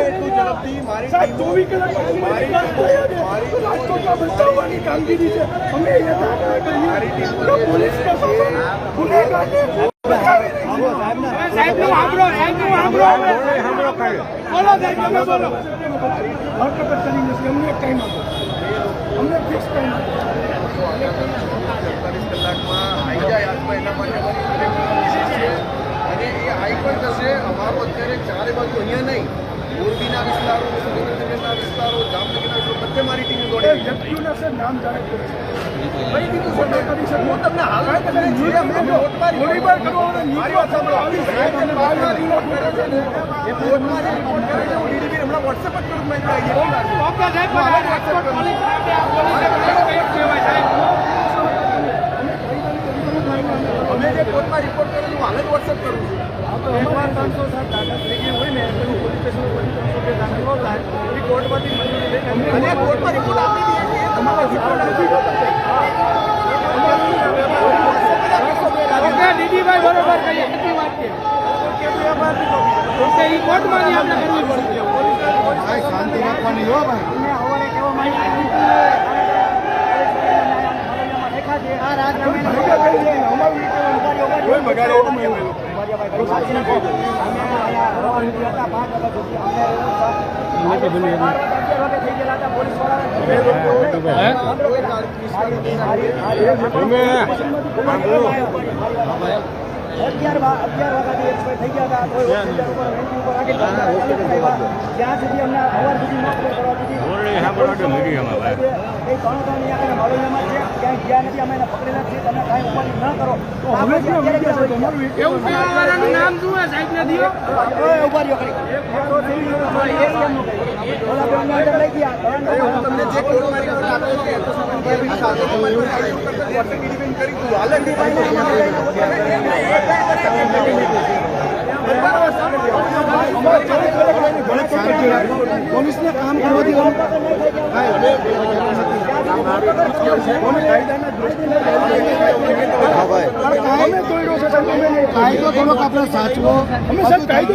એટલું ઝડપથી મારી સાહેબ ચોવીસ કલાક બચાવવાની કામગીરી છે કલાકમાં આવી જાય આજમાં એના માટે વ્યક્તિઓના નામ છે. કઈ છે મેં કરી શકું હું તમને હાલ સાહેબ, તમે તમે ન્યૂઝ અમે જો ગોળીબાર કરવાનો મારી વાત સાંભળો રિપોર્ટ કરે છે ને એ કોર્ટમાં જે રિપોર્ટ કરે છે હું ડીડીપી હમણાં વોટ્સએપ જ કરું મેં આવી અમે જે કોર્ટમાં રિપોર્ટ કરે હું હાલ જ વોટ્સએપ કરું છું એકવાર ત્રણસો સાત દાખલ થઈ ગઈ હોય ને તો પોલીસ સ્ટેશન દાખલ થાય એ કોર્ટમાંથી મંજૂરી લઈને અને કોર્ટમાં રિપોર્ટ આપી દીદીભાઈ બરોબર કહીએ કેટલી વાત છે ઓકે કોર્ટમાં આપણે કરવી પડશે શાંતિ રાખવાની હો ભાઈ ભેગા કરી લઈને અમારું એ કોઈ બગાડે હોય. અગિયાર અગિયાર વાગ્યાથી થઈ ગયા હતા. કોઈ હોસ્પિટલ ઉપર રાખી દીધા. સુધી અમને સવાર સુધી ન ખબર દીધી. એ ઘણો અહીંયા માળોયામાં છે. ક્યાંય ગયા નથી. અમે એને પકડેલા છીએ. તમે કાંઈ ઉપાધિ ન કરો. તો હવે આપણે એવું નામ શું સાહેબ ને દિયો ઊભા રહ્યો ખરી. પોલીસને કામ સાહેબ. અમે નહીં. કાયદો થોડોક આપણે સાચવો. અમે સાહેબ કાયદો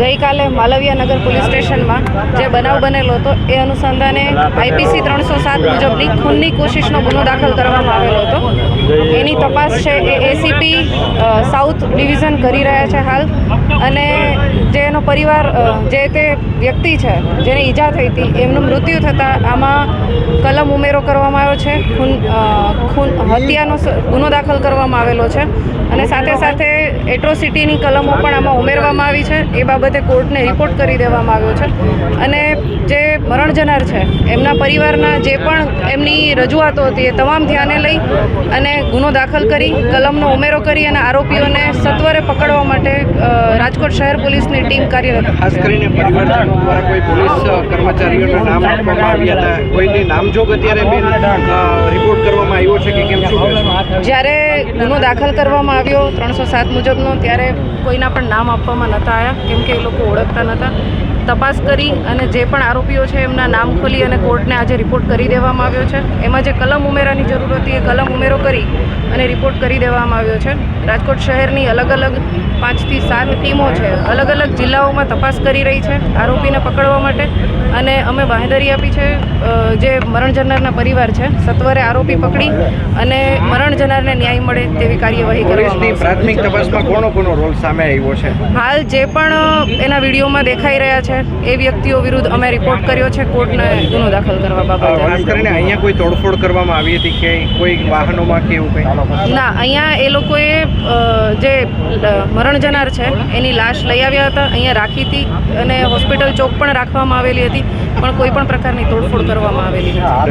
ગઈકાલે માલવિયા નગર પોલીસ સ્ટેશનમાં જે બનાવ બનેલો હતો, એ અનુસંધાને આઈપીસી ત્રણસો સાત મુજબની ખૂનની કોશિશનો ગુનો દાખલ કરવામાં આવેલો હતો. એની તપાસ છે, એ એસીપી સાઉથ ડિવિઝન કરી રહ્યા છે હાલ. અને જે એનો પરિવાર જે તે વ્યક્તિ છે, જેને ઈજા થઈ હતી, એમનું મૃત્યુ થતાં આમાં કલમ ઉમેરો કરવામાં આવ્યો છે. ખૂન ખૂન, હત્યાનો ગુનો દાખલ કરવામાં આવેલો છે. અને સાથે સાથે એટ્રોસિટીની કલમો પણ આમાં ઉમેરવામાં આવી છે. એ બાબતે કોર્ટને રિપોર્ટ કરી દેવામાં આવ્યો છે. અને જે મરણ જનાર છે એમના પરિવારના જે પણ એમની રજૂઆતો હતી એ તમામ ધ્યાને લઈ અને ગુનો દાખલ કરી કલમનો ઉમેરો કરી અને આરોપીઓને સત્વરે પકડવા માટે રાજકોટ શહેર પોલીસની ટીમ કાર્યરત ખાસ કરીને પરિવારજનો દ્વારા કોઈ પોલીસ કર્મચારીઓના નામ આપવામાં આવ્યા હતા કોઈની નામજોગ અત્યારે બેન રિપોર્ટ કરવામાં આવ્યો છે કે કેમ શું જ્યારે ગુનો દાખલ કરવામાં આવ્યો ત્રણસો સાત મુજબનો ત્યારે કોઈના પણ નામ આપવામાં નહોતા આવ્યા. કેમ કે એ લોકો ઓળખતા નહોતા. તપાસ કરી અને જે પણ આરોપીઓ છે એમના નામ ખોલી અને કોર્ટને આજે રિપોર્ટ કરી દેવામાં આવ્યો છે. એમાં જે કલમ ઉમેરાની જરૂર હતી એ કલમ ઉમેરો કરી અને રિપોર્ટ કરી દેવામાં આવ્યો છે. રાજકોટ શહેરની અલગ અલગ પાંચથી સાત ટીમો છે. અલગ અલગ જિલ્લાઓમાં તપાસ કરી રહી છે આરોપીને પકડવા માટે. અને અમે બાંહેધરી આપી છે જે મરણ જનારના પરિવાર છે સત્વરે આરોપી પકડી અને મરણ જનારને ન્યાય મળે તેવી કાર્યવાહી કરવામાં પ્રાથમિક તપાસમાં કોનો કોનો રોલ સામે આવ્યો છે? હાલ જે પણ એના વિડીયોમાં દેખાઈ રહ્યા છે એ વ્યક્તિઓ વિરુદ્ધ અમે રિપોર્ટ કર્યો છે. કોર્ટને ગુનો દાખલ કરવા બાબતે. ખાસ કરીને અહીંયા કોઈ તોડફોડ કરવામાં આવી હતી કે કોઈ વાહનોમાં કે એવું કંઈ? ના અહીંયા એ લોકોએ જે મરણ જનાર છે એની લાશ લઈ આવ્યા હતા. અહીંયા રાખી હતી અને હોસ્પિટલ ચોક પણ રાખવામાં આવેલી હતી પણ કોઈ પણ પ્રકારની તોડફોડ કરવામાં આવેલી નથી.